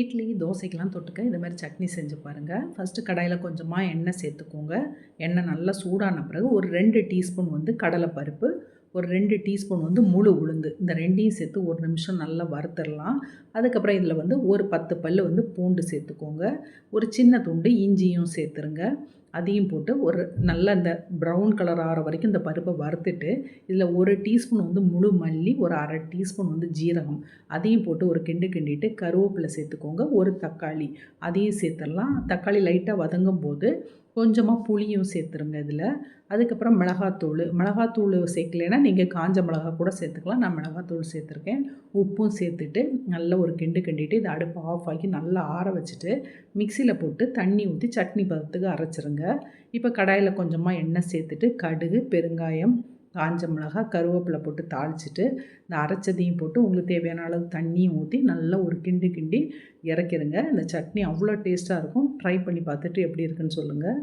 இட்லி தோசைக்கெலாம் தொட்டுக்க இந்த மாதிரி சட்னி செஞ்சு பாருங்கள் ஃபஸ்ட்டு கடாயில் கொஞ்சமாக எண்ணெய் சேர்த்துக்கோங்க. எண்ணெய் நல்லா சூடான பிறகு ஒரு ரெண்டு டீஸ்பூன் வந்து கடலைப்பருப்பு ஒரு ரெண்டு டீஸ்பூன் வந்து முழு உளுந்து. இந்த ரெண்டையும் சேர்த்து ஒரு நிமிஷம் நல்லா வறுத்துடலாம். அதுக்கப்புறம் இதில் வந்து ஒரு பத்து பல் வந்து பூண்டு சேர்த்துக்கோங்க. ஒரு சின்ன துண்டு இஞ்சியும் சேர்த்துருங்க. அதையும் போட்டு ஒரு நல்ல இந்த ப்ரௌன் கலர் ஆகிற வரைக்கும் இந்த பருப்பை வறுத்துட்டு இதில் ஒரு டீஸ்பூன் வந்து முழு மல்லி ஒரு அரை டீஸ்பூன் வந்து ஜீரகம். அதையும் போட்டு ஒரு கிண்டு கிண்டிட்டு கருவேப்பிலை சேர்த்துக்கோங்க. ஒரு தக்காளி அதையும் சேர்த்துடலாம். தக்காளி லைட்டாக வதங்கும் போது கொஞ்சமாக புளியும் சேர்த்துருங்க இதில். அதுக்கப்புறம் மிளகாத்தூள். மிளகாத்தூள் சேர்க்கலைன்னா நீங்கள் காஞ்ச மிளகா கூட சேர்த்துக்கலாம். நான் மிளகாத்தூள் சேர்த்துருக்கேன். உப்பும் சேர்த்துட்டு நல்லா ஒரு கிண்டு கிண்டிட்டு இதை அடுப்பு ஆஃப் ஆக்கி நல்லா ஆற வச்சுட்டு மிக்சியில் போட்டு தண்ணி ஊற்றி சட்னி பதத்துக்கு அரைச்சிருங்க. இப்போ கடாயில் கொஞ்சமாக எண்ணெய் சேர்த்துட்டு கடுகு பெருங்காயம் காஞ்ச மிளகா கருவேப்பிலை போட்டு தாளிச்சிட்டு இந்த அரைச்சதையும் போட்டு உங்களுக்கு தேவையான அளவு தண்ணியும் ஊற்றி நல்லா ஒரு கிண்டு கிண்டி இறக்கிருங்க. இந்த சட்னி அவ்வளோ டேஸ்ட்டாக இருக்கும். ட்ரை பண்ணி பார்த்துட்டு எப்படி இருக்குன்னு சொல்லுங்கள்